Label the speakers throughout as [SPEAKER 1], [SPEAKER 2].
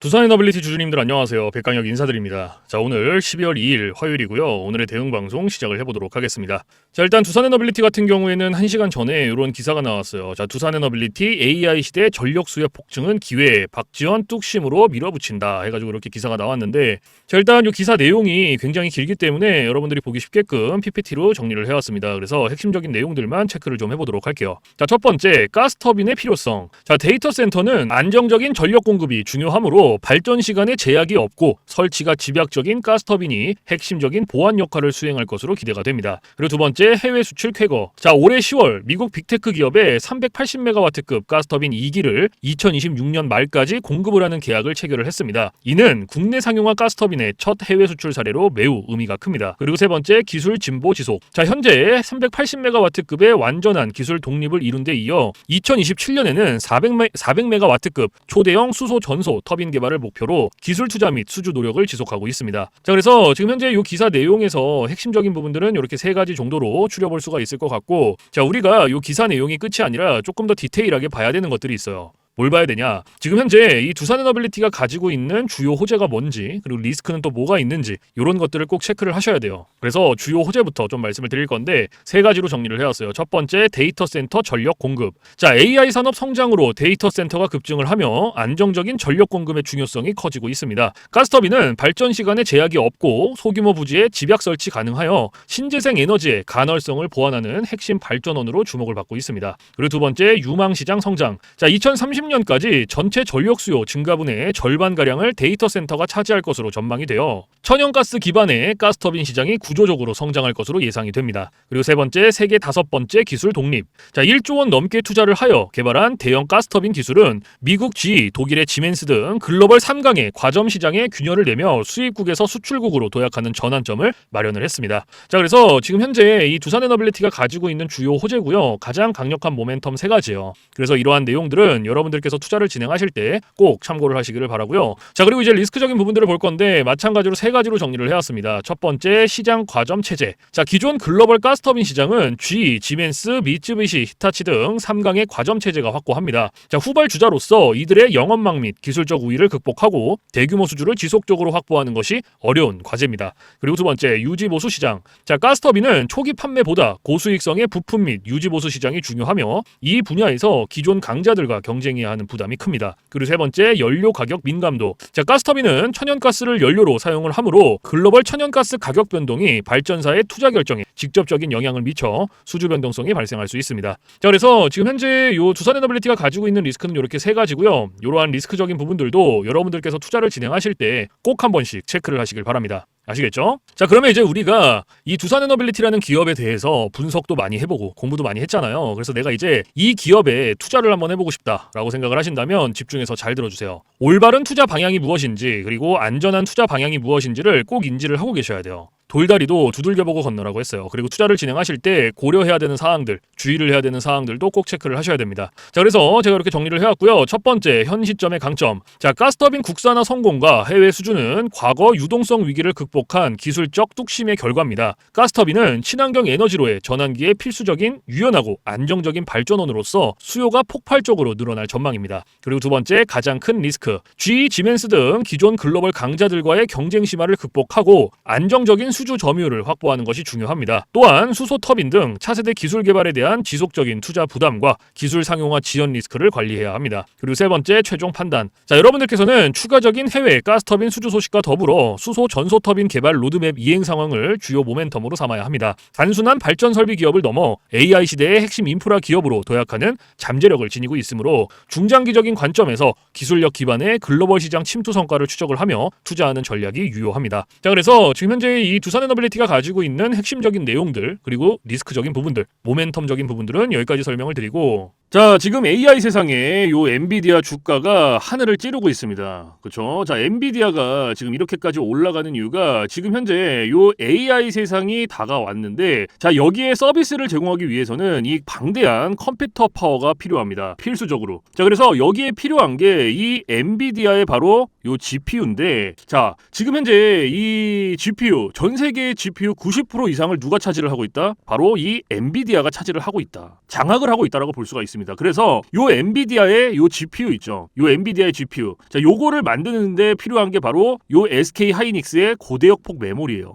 [SPEAKER 1] 두산 에너빌리티 주주님들 안녕하세요. 백강혁 인사드립니다. 자, 오늘 12월 2일 화요일이고요. 오늘의 대응 방송 시작을 해보도록 하겠습니다. 자, 일단 두산 에너빌리티 같은 경우에는 1시간 전에 이런 기사가 나왔어요. 자, 두산 에너빌리티 AI 시대 전력 수요 폭증은 기회, 박지원 뚝심으로 밀어붙인다 해가지고 이렇게 기사가 나왔는데 자, 일단 이 기사 내용이 굉장히 길기 때문에 여러분들이 보기 쉽게끔 PPT로 정리를 해왔습니다. 그래서 핵심적인 내용들만 체크를 좀 해보도록 할게요. 자, 첫 번째, 가스터빈의 필요성. 자, 데이터 센터는 안정적인 전력 공급이 중요하므로 발전 시간에 제약이 없고 설치가 집약적인 가스터빈이 핵심적인 보안 역할을 수행할 것으로 기대가 됩니다. 그리고 두 번째 해외 수출 쾌거. 자 올해 10월 미국 빅테크 기업에 380메가와트급 가스터빈 2기를 2026년 말까지 공급을 하는 계약을 체결을 했습니다. 이는 국내 상용화 가스터빈의 첫 해외 수출 사례로 매우 의미가 큽니다. 그리고 세 번째 기술 진보 지속. 자 현재 380메가와트급의 완전한 기술 독립을 이룬 데 이어 2027년에는 400메, 400메가와트급 초대형 수소 전소 터빈 개발 을 목표로 기술 투자 및 수주 노력을 지속하고 있습니다. 자, 그래서 지금 현재 이 기사 내용에서 핵심적인 부분들은 이렇게 세 가지 정도로 추려볼 수가 있을 것 같고, 자, 우리가 이 기사 내용이 끝이 아니라 조금 더 디테일하게 봐야 되는 것들이 있어요. 뭘 봐야 되냐? 지금 현재 이 두산 에너빌리티가 가지고 있는 주요 호재가 뭔지 그리고 리스크는 또 뭐가 있는지 이런 것들을 꼭 체크를 하셔야 돼요. 그래서 주요 호재부터 좀 말씀을 드릴 건데 세 가지로 정리를 해왔어요. 첫 번째 데이터 센터 전력 공급. 자 AI 산업 성장으로 데이터 센터가 급증을 하며 안정적인 전력 공급의 중요성이 커지고 있습니다. 가스터빈은 발전 시간에 제약이 없고 소규모 부지에 집약 설치 가능하여 신재생 에너지의 간헐성을 보완하는 핵심 발전원으로 주목을 받고 있습니다. 그리고 두 번째 유망 시장 성장. 자 2030 년까지 전체 전력 수요 증가분의 절반 가량을 데이터 센터가 차지할 것으로 전망이 되어 천연가스 기반의 가스터빈 시장이 구조적으로 성장할 것으로 예상이 됩니다. 그리고 세 번째 세계 다섯 번째 기술 독립. 자 1조 원 넘게 투자를 하여 개발한 대형 가스터빈 기술은 미국 G, 독일의 지멘스 등 글로벌 3강의 과점 시장에 균열을 내며 수입국에서 수출국으로 도약하는 전환점을 마련을 했습니다. 자 그래서 지금 현재 이 두산 에너빌리티가 가지고 있는 주요 호재고요. 가장 강력한 모멘텀 세 가지예요. 그래서 이러한 내용들은 여러분 들께서 투자를 진행하실 때 꼭 참고를 하시기를 바라고요. 자 그리고 이제 리스크적인 부분들을 볼 건데 마찬가지로 세 가지로 정리를 해왔습니다. 첫 번째 시장 과점 체제. 자 기존 글로벌 가스터빈 시장은 G, 지멘스, 미쯔비시, 히타치 등 3강의 과점 체제가 확고합니다. 자 후발 주자로서 이들의 영업망 및 기술적 우위를 극복하고 대규모 수주를 지속적으로 확보하는 것이 어려운 과제입니다. 그리고 두 번째 유지 보수 시장. 자 가스터빈은 초기 판매보다 고수익성의 부품 및 유지 보수 시장이 중요하며 이 분야에서 기존 강자들과 경쟁 해야 하는 부담이 큽니다. 그리고 세 번째 연료 가격 민감도. 자 가스터빈은 천연가스를 연료로 사용을 하므로 글로벌 천연가스 가격 변동이 발전사의 투자 결정에 직접적인 영향을 미쳐 수주 변동성이 발생할 수 있습니다. 자 그래서 지금 현재 요 두산 에너빌리티가 가지고 있는 리스크는 이렇게 세 가지고요. 이러한 리스크적인 부분들도 여러분들께서 투자를 진행하실 때 꼭 한 번씩 체크를 하시길 바랍니다. 아시겠죠? 자, 그러면 이제 우리가 이 두산 에너빌리티라는 기업에 대해서 분석도 많이 해보고 공부도 많이 했잖아요. 그래서 내가 이제 이 기업에 투자를 한번 해보고 싶다라고 생각을 하신다면 집중해서 잘 들어주세요. 올바른 투자 방향이 무엇인지 그리고 안전한 투자 방향이 무엇인지를 꼭 인지를 하고 계셔야 돼요. 돌다리도 두들겨 보고 건너라고 했어요. 그리고 투자를 진행하실 때 고려해야 되는 사항들, 주의를 해야 되는 사항들도 꼭 체크를 하셔야 됩니다. 자, 그래서 제가 이렇게 정리를 해왔고요. 첫 번째, 현 시점의 강점. 자, 가스터빈 국산화 성공과 해외 수주는 과거 유동성 위기를 극복한 기술적 뚝심의 결과입니다. 가스터빈은 친환경 에너지로의 전환기의 필수적인 유연하고 안정적인 발전원으로서 수요가 폭발적으로 늘어날 전망입니다. 그리고 두 번째, 가장 큰 리스크. G, 지멘스 등 기존 글로벌 강자들과의 경쟁 심화를 극복하고 안정적인 수주 점유율을 확보하는 것이 중요합니다. 또한 수소 터빈 등 차세대 기술 개발에 대한 지속적인 투자 부담과 기술 상용화 지연 리스크를 관리해야 합니다. 그리고 세 번째 최종 판단. 자, 여러분들께서는 추가적인 해외 가스 터빈 수주 소식과 더불어 수소 전소 터빈 개발 로드맵 이행 상황을 주요 모멘텀으로 삼아야 합니다. 단순한 발전 설비 기업을 넘어 AI 시대의 핵심 인프라 기업으로 도약하는 잠재력을 지니고 있으므로 중장기적인 관점에서 기술력 기반의 글로벌 시장 침투 성과를 추적을 하며 투자하는 전략이 유효합니다. 자, 그래서 지금 현재 이 두산 에너빌리티가 가지고 있는 핵심적인 내용들 그리고 리스크적인 부분들, 모멘텀적인 부분들은 여기까지 설명을 드리고 자, 지금 AI 세상에 요 엔비디아 주가가 하늘을 찌르고 있습니다. 그렇죠? 자, 엔비디아가 지금 이렇게까지 올라가는 이유가 지금 현재 요 AI 세상이 다가왔는데 자, 여기에 서비스를 제공하기 위해서는 이 방대한 컴퓨터 파워가 필요합니다. 필수적으로. 자, 그래서 여기에 필요한 게 이 엔비디아의 바로 요 GPU인데 자, 지금 현재 이 GPU 전 세계의 GPU 90% 이상을 누가 차지를 하고 있다? 바로 이 엔비디아가 차지를 하고 있다. 장악을 하고 있다라고 볼 수가 있습니다. 있습니다. 그래서 요 엔비디아의 요 GPU 있죠. 요 엔비디아의 GPU. 자, 요거를 만드는데 필요한 게 바로 요 SK 하이닉스의 고대역폭 메모리예요.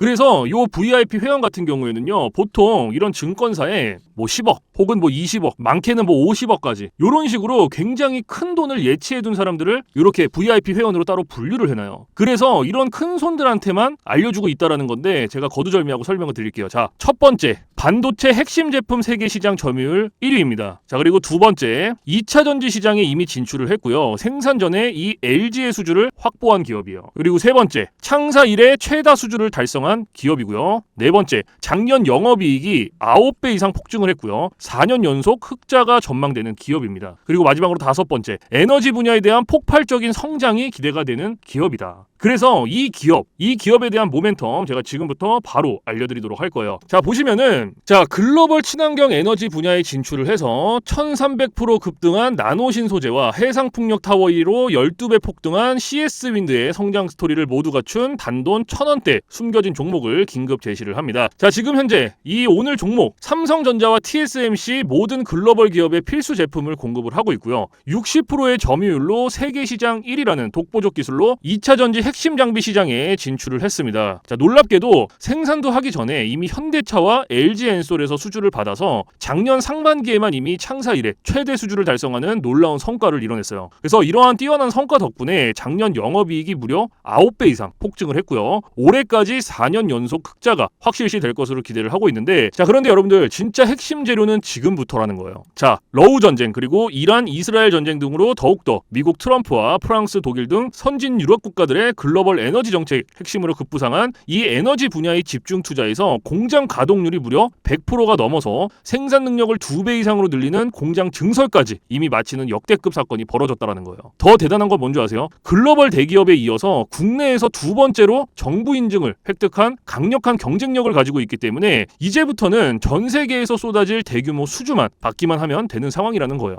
[SPEAKER 1] 그래서 요 VIP 회원 같은 경우에는요 보통 이런 증권사에 뭐 10억 혹은 뭐 20억 많게는 뭐 50억까지 이런 식으로 굉장히 큰 돈을 예치해 둔 사람들을 이렇게 VIP 회원으로 따로 분류를 해놔요. 그래서 이런 큰 손들한테만 알려주고 있다라는 건데 제가 거두절미하고 설명을 드릴게요. 자 첫 번째 반도체 핵심 제품 세계 시장 점유율 1위입니다 자 그리고 두 번째 2차 전지 시장에 이미 진출을 했고요 생산 전에 이 LG의 수주를 확보한 기업이에요 그리고 세 번째 창사 이래 최다 수주를 달성한 기업이고요. 네 번째, 작년 영업이익이 9배 이상 폭증을 했고요. 4년 연속 흑자가 전망되는 기업입니다. 그리고 마지막으로 다섯 번째, 에너지 분야에 대한 폭발적인 성장이 기대가 되는 기업이다. 그래서 이 기업, 이 기업에 대한 모멘텀 제가 지금부터 바로 알려드리도록 할 거예요. 자, 보시면은, 자, 글로벌 친환경 에너지 분야에 진출을 해서 1300% 급등한 나노신 소재와 해상 풍력 타워 1로 12배 폭등한 CS 윈드의 성장 스토리를 모두 갖춘 단돈 1000원대 숨겨진 종목을 긴급 제시를 합니다. 자, 지금 현재 이 오늘 종목 삼성전자와 TSMC 모든 글로벌 기업의 필수 제품을 공급을 하고 있고요. 60%의 점유율로 세계 시장 1위라는 독보적 기술로 2차 전지 핵심 장비 시장에 진출을 했습니다. 자, 놀랍게도 생산도 하기 전에 이미 현대차와 LG 엔솔에서 수주를 받아서 작년 상반기에만 이미 창사 이래 최대 수주를 달성하는 놀라운 성과를 이뤄냈어요. 그래서 이러한 뛰어난 성과 덕분에 작년 영업이익이 무려 9배 이상 폭증을 했고요. 올해까지 4년 연속 흑자가 확실시 될 것으로 기대를 하고 있는데 자 그런데 여러분들 진짜 핵심 재료는 지금부터라는 거예요. 자 러우 전쟁 그리고 이란 이스라엘 전쟁 등으로 더욱더 미국 트럼프와 프랑스 독일 등 선진 유럽 국가들의 글로벌 에너지 정책 핵심으로 급부상한 이 에너지 분야의 집중 투자에서 공장 가동률이 무려 100%가 넘어서 생산 능력을 두배 이상으로 늘리는 공장 증설까지 이미 마치는 역대급 사건이 벌어졌다라는 거예요. 더 대단한 건 뭔지 아세요? 글로벌 대기업에 이어서 국내에서 두 번째로 정부 인증을 획득한 강력한 경쟁력을 가지고 있기 때문에 이제부터는 전 세계에서 쏟아질 대규모 수주만 받기만 하면 되는 상황이라는 거예요.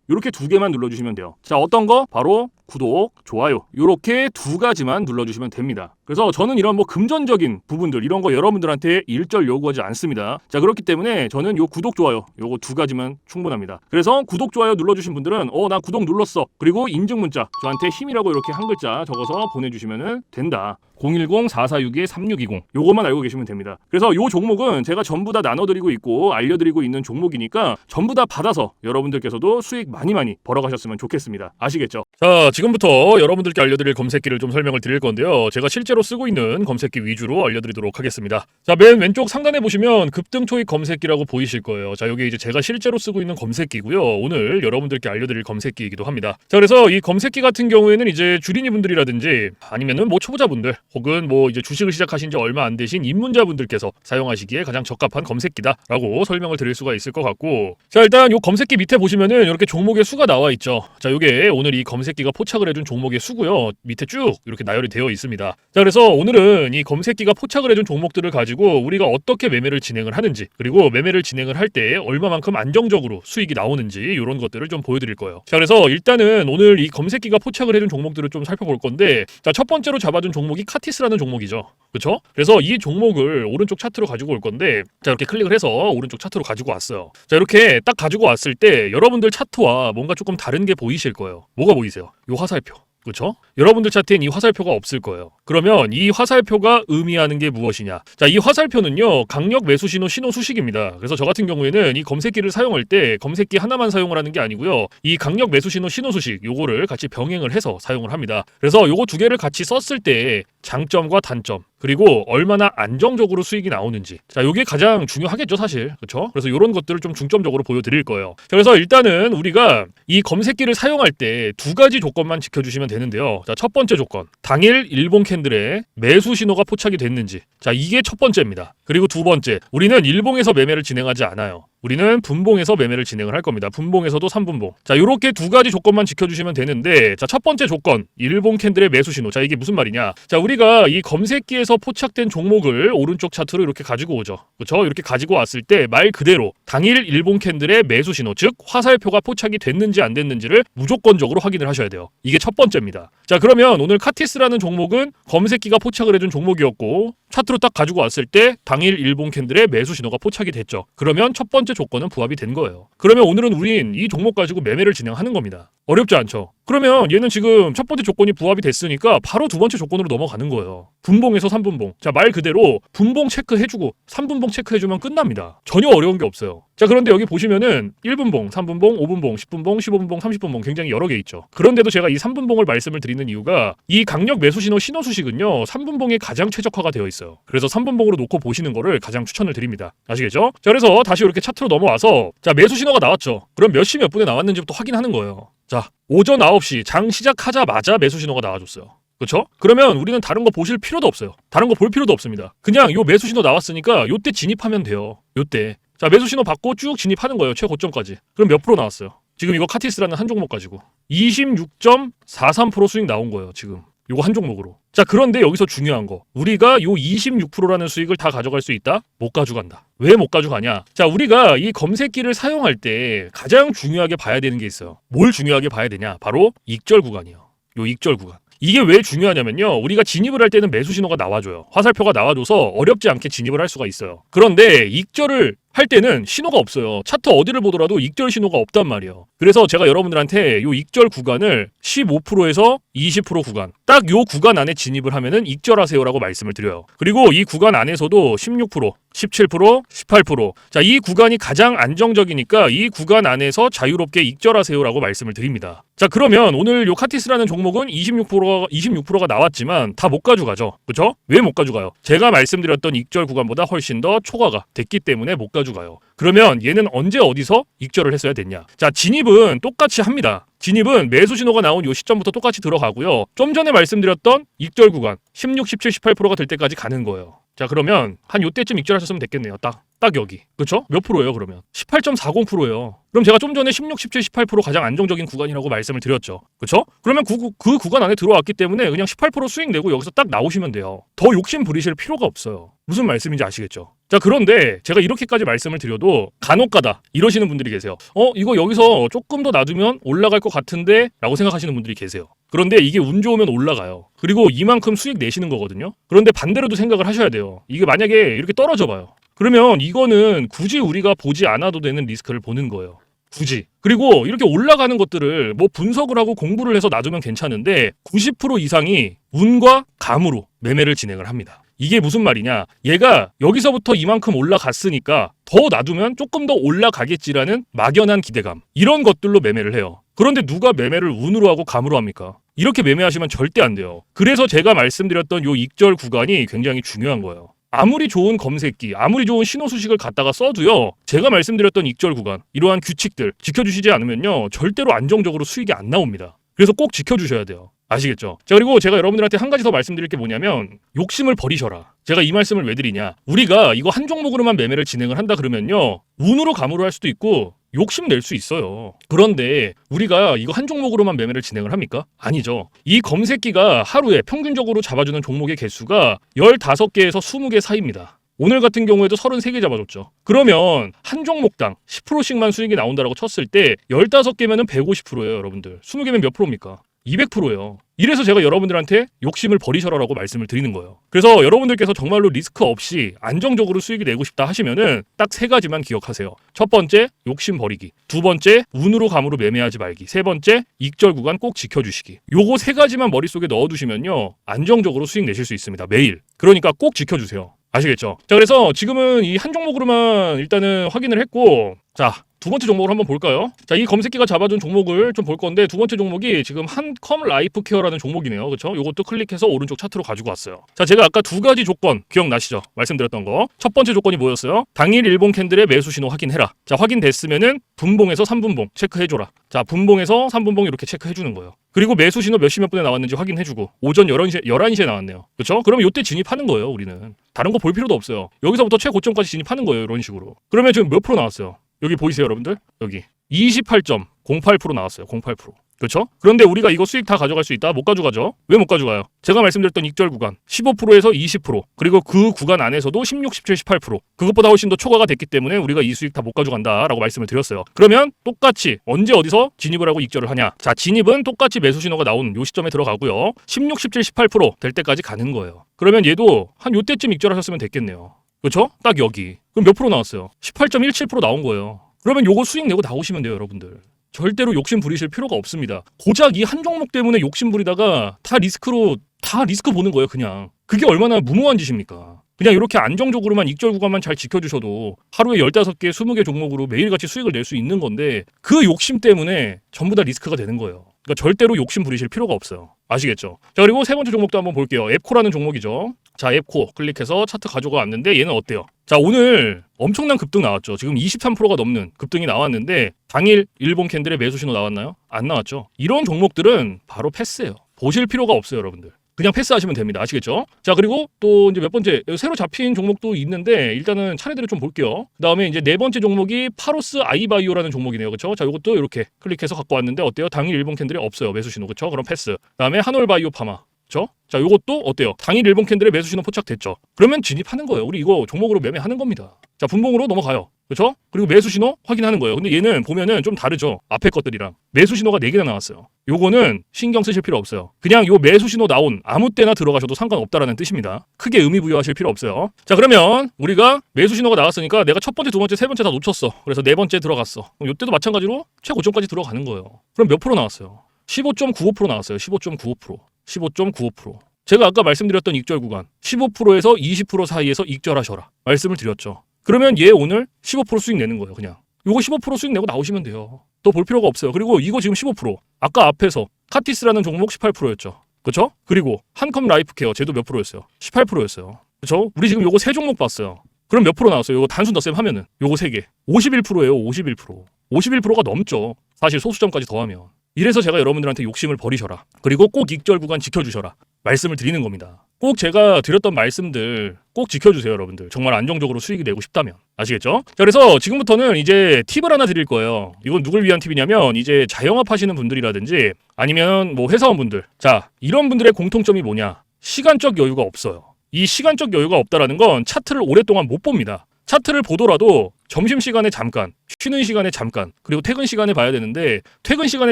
[SPEAKER 1] 이렇게 두 개만 눌러주시면 돼요. 자, 어떤 거? 바로 구독, 좋아요. 이렇게 두 가지만 눌러주시면 됩니다. 그래서 저는 이런 뭐 금전적인 부분들 이런 거 여러분들한테 일절 요구하지 않습니다. 자, 그렇기 때문에 저는 요 구독, 좋아요 요거 두 가지만 충분합니다. 그래서 구독, 좋아요 눌러주신 분들은 어, 나 구독 눌렀어. 그리고 인증 문자 저한테 힘이라고 이렇게 한 글자 적어서 보내주시면 된다. 010-4462-3620 요것만 알고 계시면 됩니다. 그래서 요 종목은 제가 전부 다 나눠드리고 있고 알려드리고 있는 종목이니까 전부 다 받아서 여러분들께서도 수익 많이 많이 벌어가셨으면 좋겠습니다. 아시겠죠? 자 지금부터 여러분들께 알려드릴 검색기를 좀 설명을 드릴 건데요. 제가 실제로 쓰고 있는 검색기 위주로 알려드리도록 하겠습니다. 자맨 왼쪽 상단에 보시면 급등 토익 검색기라고 보이실 거예요. 자 여기 이제 제가 실제로 쓰고 있는 검색기고요. 오늘 여러분들께 알려드릴 검색기이기도 합니다. 자 그래서 이 검색기 같은 경우에는 이제 주린이 분들이라든지 아니면은 뭐 초보자분들 혹은 뭐 이제 주식을 시작하신 지 얼마 안 되신 입문자분들께서 사용하시기에 가장 적합한 검색기다라고 설명을 드릴 수가 있을 것 같고. 자 일단 요 검색기 밑에 보시면은 이렇게 종목의 수가 나와 있죠. 자 요게 오늘 이 검색기가 포착을 해준 종목의 수고요. 밑에 쭉 이렇게 나열이 되어 있습니다. 자 그래서 오늘은 이 검색기가 포착을 해준 종목들을 가지고 우리가 어떻게 매매를 진행을 하는지 그리고 매매를 진행을 할 때 얼마만큼 안정적으로 수익이 나오는지 이런 것들을 좀 보여드릴 거예요. 자 그래서 일단은 오늘 이 검색기가 포착을 해준 종목들을 좀 살펴볼 건데 자 첫 번째로 잡아준 종목이 카 티스라는 종목이죠. 그렇죠? 그래서 이 종목을 오른쪽 차트로 가지고 올 건데 자 이렇게 클릭을 해서 오른쪽 차트로 가지고 왔어요. 자 이렇게 딱 가지고 왔을 때 여러분들 차트와 뭔가 조금 다른 게 보이실 거예요. 뭐가 보이세요? 요 화살표. 그렇죠? 여러분들 차트엔 이 화살표가 없을 거예요. 그러면 이 화살표가 의미하는 게 무엇이냐? 자, 이 화살표는요. 강력 매수 신호 신호 수식입니다. 그래서 저 같은 경우에는 이 검색기를 사용할 때 검색기 하나만 사용을 하는 게 아니고요. 이 강력 매수 신호 신호 수식 요거를 같이 병행을 해서 사용을 합니다. 그래서 요거 두 개를 같이 썼을 때 장점과 단점 그리고 얼마나 안정적으로 수익이 나오는지. 자 요게 가장 중요하겠죠 사실. 그렇죠 그래서 이런 것들을 좀 중점적으로 보여드릴 거예요. 자, 그래서 일단은 우리가 이 검색기를 사용할 때 두 가지 조건만 지켜주시면 되는데요. 자첫 번째 조건. 당일 일본 캔들에 매수 신호가 포착이 됐는지. 자 이게 첫 번째입니다. 그리고 두 번째. 우리는 일봉에서 매매를 진행하지 않아요 우리는 분봉에서 매매를 진행을 할 겁니다. 분봉에서도 3분봉. 자, 요렇게 두 가지 조건만 지켜주시면 되는데, 자, 첫 번째 조건, 일본 캔들의 매수 신호. 자, 이게 무슨 말이냐? 자, 우리가 이 검색기에서 포착된 종목을 오른쪽 차트로 이렇게 가지고 오죠. 그렇죠? 이렇게 가지고 왔을 때 말 그대로 당일 일본 캔들의 매수 신호, 즉 화살표가 포착이 됐는지 안 됐는지를 무조건적으로 확인을 하셔야 돼요. 이게 첫 번째입니다. 자, 그러면 오늘 카티스라는 종목은 검색기가 포착을 해준 종목이었고, 차트로 딱 가지고 왔을 때 당일 일본 캔들의 매수 신호가 포착이 됐죠. 그러면 첫 번째 조건은 부합이 된 거예요. 그러면 오늘은 우린 이 종목 가지고 매매를 진행하는 겁니다. 어렵지 않죠? 그러면 얘는 지금 첫 번째 조건이 부합이 됐으니까 바로 두 번째 조건으로 넘어가는 거예요. 분봉에서 3분봉. 자, 말 그대로 분봉 체크해주고 3분봉 체크해주면 끝납니다. 전혀 어려운 게 없어요. 자, 그런데 여기 보시면은 1분봉, 3분봉, 5분봉, 10분봉, 15분봉, 30분봉 굉장히 여러 개 있죠. 그런데도 제가 이 3분봉을 말씀을 드리는 이유가 이 강력 매수 신호 신호 수식은요, 3분봉에 가장 최적화가 되어 있어요. 그래서 3분봉으로 놓고 보시는 거를 가장 추천을 드립니다. 아시겠죠? 자, 그래서 다시 이렇게 차트로 넘어와서 자, 매수 신호가 나왔죠. 그럼 몇 시 몇 분에 나왔는지부터 확인하는 거예요. 자, 오전 9시 장 시작하자마자 매수 신호가 나와줬어요. 그렇죠? 그러면 우리는 다른 거 보실 필요도 없어요. 다른 거 볼 필요도 없습니다. 그냥 요 매수 신호 나왔으니까 요때 진입하면 돼요. 요때. 자, 매수 신호 받고 쭉 진입하는 거예요. 최고점까지. 그럼 몇 프로 나왔어요? 지금 이거 카티스라는 한 종목 가지고 26.43% 수익 나온 거예요, 지금. 요거 한 종목으로. 자, 그런데 여기서 중요한 거. 우리가 요 26%라는 수익을 다 가져갈 수 있다? 못 가져간다. 왜 못 가져가냐? 자, 우리가 이 검색기를 사용할 때 가장 중요하게 봐야 되는 게 있어요. 뭘 중요하게 봐야 되냐? 바로 익절 구간이요. 요 익절 구간. 이게 왜 중요하냐면요. 우리가 진입을 할 때는 매수 신호가 나와줘요. 화살표가 나와줘서 어렵지 않게 진입을 할 수가 있어요. 그런데 익절을 할 때는 신호가 없어요. 차트 어디를 보더라도 익절 신호가 없단 말이에요. 그래서 제가 여러분들한테 요 익절 구간을 15%에서 20% 구간, 딱 요 구간 안에 진입을 하면은 익절하세요라고 말씀을 드려요. 그리고 이 구간 안에서도 16%, 17%, 18%. 자, 이 구간이 가장 안정적이니까 이 구간 안에서 자유롭게 익절하세요라고 말씀을 드립니다. 자, 그러면 오늘 요 카티스라는 종목은 26%가 26%가 나왔지만 다 못 가져가죠. 그렇죠? 왜 못 가져가요? 제가 말씀드렸던 익절 구간보다 훨씬 더 초과가 됐기 때문에 못 가져가요. 그러면 얘는 언제 어디서 익절을 했어야 됐냐? 자, 진입은 똑같이 합니다. 진입은 매수 신호가 나온 요 시점부터 똑같이 들어가고요. 좀 전에 말씀드렸던 익절 구간 16, 17, 18%가 될 때까지 가는 거예요. 자 그러면 한 요때쯤 익절하셨으면 됐겠네요. 딱. 딱 여기. 그렇죠? 몇 프로예요, 그러면? 18.40%예요. 그럼 제가 좀 전에 16, 17, 18% 가장 안정적인 구간이라고 말씀을 드렸죠. 그렇죠? 그러면 그, 구- 그 구간 안에 들어왔기 때문에 그냥 18% 수익 내고 여기서 딱 나오시면 돼요. 더 욕심 부리실 필요가 없어요. 무슨 말씀인지 아시겠죠? 자, 그런데 제가 이렇게까지 말씀을 드려도 간혹가다 이러시는 분들이 계세요. 어, 이거 여기서 조금 더 놔두면 올라갈 것 같은데 라고 생각하시는 분들이 계세요. 그런데 이게 운 좋으면 올라가요. 그리고 이만큼 수익 내시는 거거든요. 그런데 반대로도 생각을 하셔야 돼요. 이게 만약에 이렇게 떨어져 봐요. 그러면 이거는 굳이 우리가 보지 않아도 되는 리스크를 보는 거예요. 굳이. 그리고 이렇게 올라가는 것들을 뭐 분석을 하고 공부를 해서 놔두면 괜찮은데 90% 이상이 운과 감으로 매매를 진행을 합니다. 이게 무슨 말이냐? 얘가 여기서부터 이만큼 올라갔으니까 더 놔두면 조금 더 올라가겠지라는 막연한 기대감. 이런 것들로 매매를 해요. 그런데 누가 매매를 운으로 하고 감으로 합니까? 이렇게 매매하시면 절대 안 돼요. 그래서 제가 말씀드렸던 요 익절 구간이 굉장히 중요한 거예요. 아무리 좋은 검색기, 아무리 좋은 신호 수식을 갖다가 써도요. 제가 말씀드렸던 익절 구간, 이러한 규칙들 지켜주시지 않으면요. 절대로 안정적으로 수익이 안 나옵니다. 그래서 꼭 지켜주셔야 돼요. 아시겠죠? 자, 그리고 제가 여러분들한테 한 가지 더 말씀드릴 게 뭐냐면, 욕심을 버리셔라. 제가 이 말씀을 왜 드리냐. 우리가 이거 한 종목으로만 매매를 진행을 한다 그러면요. 운으로 감으로 할 수도 있고, 욕심 낼 수 있어요. 그런데 우리가 이거 한 종목으로만 매매를 진행을 합니까? 아니죠. 이 검색기가 하루에 평균적으로 잡아주는 종목의 개수가 15개에서 20개 사이입니다. 오늘 같은 경우에도 33개 잡아줬죠. 그러면 한 종목당 10%씩만 수익이 나온다라고 쳤을 때 15개면 은 150%예요, 여러분들. 20개면 몇 프로입니까? 200%예요. 이래서 제가 여러분들한테 욕심을 버리셔라라고 말씀을 드리는 거예요. 그래서 여러분들께서 정말로 리스크 없이 안정적으로 수익이 내고 싶다 하시면은 딱 세 가지만 기억하세요. 첫 번째, 욕심 버리기. 두 번째, 운으로 감으로 매매하지 말기. 세 번째, 익절 구간 꼭 지켜주시기. 요거 세 가지만 머릿속에 넣어두시면요. 안정적으로 수익 내실 수 있습니다. 매일. 그러니까 꼭 지켜주세요. 아시겠죠? 자, 그래서 지금은 이 한 종목으로만 일단은 확인을 했고, 자, 두 번째 종목을 한번 볼까요? 자, 이 검색기가 잡아준 종목을 좀 볼 건데 두 번째 종목이 지금 한컴 라이프 케어라는 종목이네요. 그렇죠? 요것도 클릭해서 오른쪽 차트로 가지고 왔어요. 자, 제가 아까 두 가지 조건 기억나시죠? 말씀드렸던 거. 첫 번째 조건이 뭐였어요? 당일 일본 캔들의 매수 신호 확인해라. 자, 확인됐으면은 분봉에서 3분봉 체크해 줘라. 자, 분봉에서 3분봉 이렇게 체크해 주는 거예요. 그리고 매수 신호 몇 시 몇 분에 나왔는지 확인해주고 오전 11시에 11시에 나왔네요. 그렇죠? 그러면 이때 진입하는 거예요, 우리는. 다른 거 볼 필요도 없어요. 여기서부터 최고점까지 진입하는 거예요, 이런 식으로. 그러면 지금 몇 프로 나왔어요? 여기 보이세요, 여러분들? 여기 28.08% 나왔어요. 08%. 그렇죠? 그런데 우리가 이거 수익 다 가져갈 수 있다? 못 가져가죠? 왜 못 가져가요? 제가 말씀드렸던 익절 구간 15%에서 20% 그리고 그 구간 안에서도 16, 17, 18% 그것보다 훨씬 더 초과가 됐기 때문에 우리가 이 수익 다 못 가져간다라고 말씀을 드렸어요. 그러면 똑같이 언제 어디서 진입을 하고 익절을 하냐? 자, 진입은 똑같이 매수 신호가 나온 요 시점에 들어가고요. 16, 17, 18%될 때까지 가는 거예요. 그러면 얘도 한 요때쯤 익절하셨으면 됐겠네요. 그렇죠? 딱 여기. 그럼 몇 프로 나왔어요? 18.17% 나온 거예요. 그러면 요거 수익 내고 나오시면 돼요, 여러분들. 절대로 욕심 부리실 필요가 없습니다. 고작 이 한 종목 때문에 욕심 부리다가 다 리스크로 다 리스크 보는 거예요, 그냥. 그게 얼마나 무모한 짓입니까? 그냥 이렇게 안정적으로만 익절 구간만 잘 지켜주셔도 하루에 15개, 20개 종목으로 매일같이 수익을 낼 수 있는 건데 그 욕심 때문에 전부 다 리스크가 되는 거예요. 그러니까 절대로 욕심 부리실 필요가 없어요. 아시겠죠? 자, 그리고 세 번째 종목도 한번 볼게요. 앱코라는 종목이죠. 자, 앱코 클릭해서 차트 가져가 왔는데 얘는 어때요? 자, 오늘 엄청난 급등 나왔죠. 지금 23%가 넘는 급등이 나왔는데 당일 일본 캔들의 매수 신호 나왔나요? 안 나왔죠. 이런 종목들은 바로 패스예요. 보실 필요가 없어요, 여러분들. 그냥 패스하시면 됩니다. 아시겠죠? 자, 그리고 또 이제 몇 번째 새로 잡힌 종목도 있는데 일단은 차례대로 좀 볼게요. 그 다음에 이제 네 번째 종목이 파로스 아이바이오라는 종목이네요. 그렇죠? 자, 이것도 이렇게 클릭해서 갖고 왔는데 어때요? 당일 일본 캔들이 없어요. 매수 신호. 그렇죠? 그럼 패스. 그다음에 한올바이오 파마 그렇죠? 자, 요것도 어때요? 당일 일본 캔들의 매수 신호 포착됐죠. 그러면 진입하는 거예요. 우리 이거 종목으로 매매하는 겁니다. 자, 분봉으로 넘어가요. 그렇죠? 그리고 매수 신호 확인하는 거예요. 근데 얘는 보면은 좀 다르죠. 앞에 것들이랑 매수 신호가 4개나 나왔어요. 요거는 신경 쓰실 필요 없어요. 그냥 요 매수 신호 나온 아무 때나 들어가셔도 상관없다라는 뜻입니다. 크게 의미 부여하실 필요 없어요. 자, 그러면 우리가 매수 신호가 나왔으니까 내가 첫 번째, 두 번째, 세 번째 다 놓쳤어. 그래서 네 번째 들어갔어. 요때도 마찬가지로 최고점까지 들어가는 거예요. 그럼 몇 프로 나왔어요? 15.95% 나왔어요. 15.95%. 15.95%. 제가 아까 말씀드렸던 익절 구간 15%에서 20% 사이에서 익절하셔라 말씀을 드렸죠. 그러면 얘 오늘 15% 수익 내는 거예요, 그냥. 요거 15% 수익 내고 나오시면 돼요. 더 볼 필요가 없어요. 그리고 이거 지금 15%. 아까 앞에서 카티스라는 종목 18%였죠. 그렇죠? 그리고 한컴 라이프 케어 쟤도 몇 프로였어요? 18%였어요. 그렇죠? 우리 지금 요거 세 종목 봤어요. 그럼 몇 프로 나왔어요? 요거 단순 덧셈 하면은 요거 세 개. 51%예요. 51%. 51%가 넘죠. 사실 소수점까지 더하면. 이래서 제가 여러분들한테 욕심을 버리셔라. 그리고 꼭 익절 구간 지켜주셔라. 말씀을 드리는 겁니다. 꼭 제가 드렸던 말씀들 꼭 지켜주세요, 여러분들. 정말 안정적으로 수익이 내고 싶다면. 아시겠죠? 자, 그래서 지금부터는 이제 팁을 하나 드릴 거예요. 이건 누굴 위한 팁이냐면 이제 자영업 하시는 분들이라든지 아니면 뭐 회사원분들. 자, 이런 분들의 공통점이 뭐냐? 시간적 여유가 없어요. 이 시간적 여유가 없다라는 건 차트를 오랫동안 못 봅니다. 차트를 보더라도 점심시간에 잠깐, 쉬는 시간에 잠깐, 그리고 퇴근 시간에 봐야 되는데 퇴근 시간에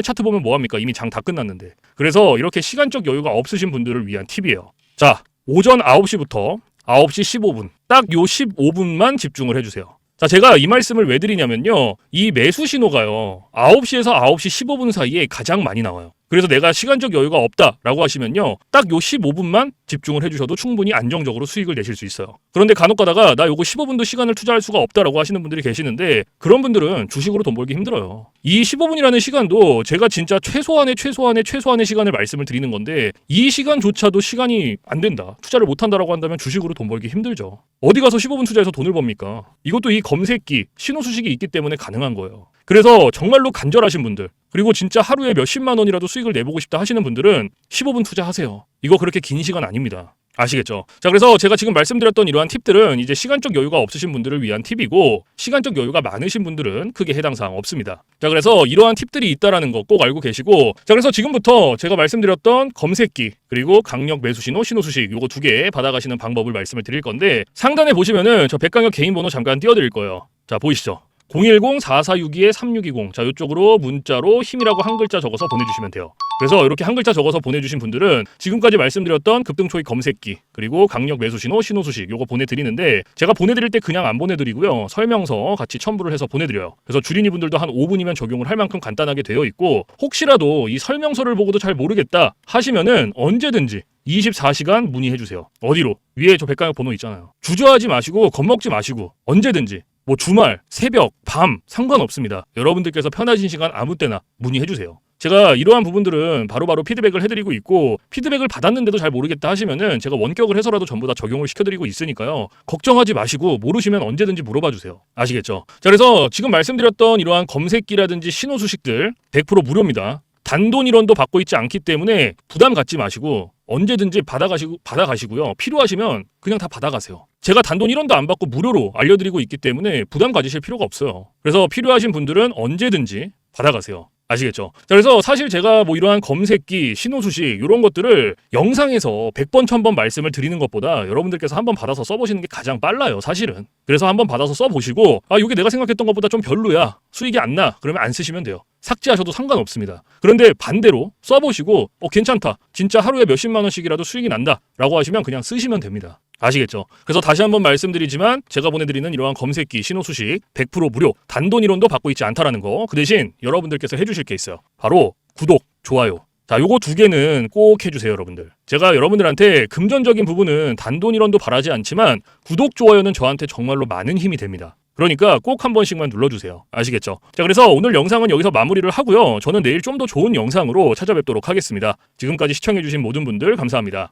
[SPEAKER 1] 차트 보면 뭐합니까? 이미 장 다 끝났는데. 그래서 이렇게 시간적 여유가 없으신 분들을 위한 팁이에요. 자, 오전 9시부터 9시 15분, 딱 요 15분만 집중을 해주세요. 자, 제가 이 말씀을 왜 드리냐면요. 이 매수 신호가요. 9시에서 9시 15분 사이에 가장 많이 나와요. 그래서 내가 시간적 여유가 없다라고 하시면요. 딱 요 15분만 집중을 해주셔도 충분히 안정적으로 수익을 내실 수 있어요. 그런데 간혹 가다가 나 요거 15분도 시간을 투자할 수가 없다라고 하시는 분들이 계시는데 그런 분들은 주식으로 돈 벌기 힘들어요. 이 15분이라는 시간도 제가 진짜 최소한의 최소한의 최소한의 시간을 말씀을 드리는 건데 이 시간조차도 시간이 안 된다. 투자를 못 한다라고 한다면 주식으로 돈 벌기 힘들죠. 어디 가서 15분 투자해서 돈을 법니까? 이것도 이 검색기, 신호 수식이 있기 때문에 가능한 거예요. 그래서 정말로 간절하신 분들 그리고 진짜 하루에 몇십만 원이라도 수익을 내보고 싶다 하시는 분들은 15분 투자하세요. 이거 그렇게 긴 시간 아닙니다. 아시겠죠? 자, 그래서 제가 지금 말씀드렸던 이러한 팁들은 이제 시간적 여유가 없으신 분들을 위한 팁이고 시간적 여유가 많으신 분들은 크게 해당 사항 없습니다. 자, 그래서 이러한 팁들이 있다라는 거 꼭 알고 계시고 자, 그래서 지금부터 제가 말씀드렸던 검색기 그리고 강력 매수 신호, 신호 수식 요거 두 개 받아가시는 방법을 말씀을 드릴 건데 상단에 보시면은 저 백강혁 개인 번호 잠깐 띄워드릴 거예요. 자, 보이시죠? 010-4462-3620. 자, 이쪽으로 문자로 힘이라고 한 글자 적어서 보내주시면 돼요. 그래서 이렇게 한 글자 적어서 보내주신 분들은 지금까지 말씀드렸던 급등초이 검색기, 그리고 강력 매수 신호, 신호 수식, 요거 보내드리는데 제가 보내드릴 때 그냥 안 보내드리고요. 설명서 같이 첨부를 해서 보내드려요. 그래서 주린이 분들도 한 5분이면 적용을 할 만큼 간단하게 되어 있고 혹시라도 이 설명서를 보고도 잘 모르겠다 하시면은 언제든지 24시간 문의해 주세요. 어디로? 위에 저 백강역 번호 있잖아요. 주저하지 마시고 겁먹지 마시고 언제든지 뭐 주말, 새벽, 밤 상관없습니다. 여러분들께서 편하신 시간 아무 때나 문의해 주세요. 제가 이러한 부분들은 바로 바로 피드백을 해드리고 있고 피드백을 받았는데도 잘 모르겠다 하시면은 제가 원격을 해서라도 전부 다 적용을 시켜드리고 있으니까요. 걱정하지 마시고 모르시면 언제든지 물어봐 주세요. 아시겠죠? 자 그래서 지금 말씀드렸던 이러한 검색기라든지 신호 수식들 100% 무료입니다. 단돈 1원도 받고 있지 않기 때문에 부담 갖지 마시고 언제든지 받아가시고 받아가시고요. 필요하시면 그냥 다 받아가세요. 제가 단돈 1원도 안 받고 무료로 알려드리고 있기 때문에 부담 가지실 필요가 없어요. 그래서 필요하신 분들은 언제든지 받아가세요. 아시겠죠? 자, 그래서 사실 제가 뭐 이러한 검색기, 신호수식 이런 것들을 영상에서 100번, 1000번 말씀을 드리는 것보다 여러분들께서 한번 받아서 써보시는 게 가장 빨라요, 사실은. 그래서 한번 받아서 써보시고 아, 이게 내가 생각했던 것보다 좀 별로야. 수익이 안 나. 그러면 안 쓰시면 돼요. 삭제하셔도 상관없습니다. 그런데 반대로 써보시고 어 괜찮다. 진짜 하루에 몇십만 원씩이라도 수익이 난다. 라고 하시면 그냥 쓰시면 됩니다. 아시겠죠? 그래서 다시 한번 말씀드리지만 제가 보내드리는 이러한 검색기 신호 수식 100% 무료 단돈 1원도 받고 있지 않다라는 거 그 대신 여러분들께서 해주실 게 있어요. 바로 구독, 좋아요. 자, 요거 두 개는 꼭 해주세요, 여러분들. 제가 여러분들한테 금전적인 부분은 단돈 1원도 바라지 않지만 구독, 좋아요는 저한테 정말로 많은 힘이 됩니다. 그러니까 꼭 한 번씩만 눌러주세요. 아시겠죠? 자, 그래서 오늘 영상은 여기서 마무리를 하고요. 저는 내일 좀 더 좋은 영상으로 찾아뵙도록 하겠습니다. 지금까지 시청해주신 모든 분들 감사합니다.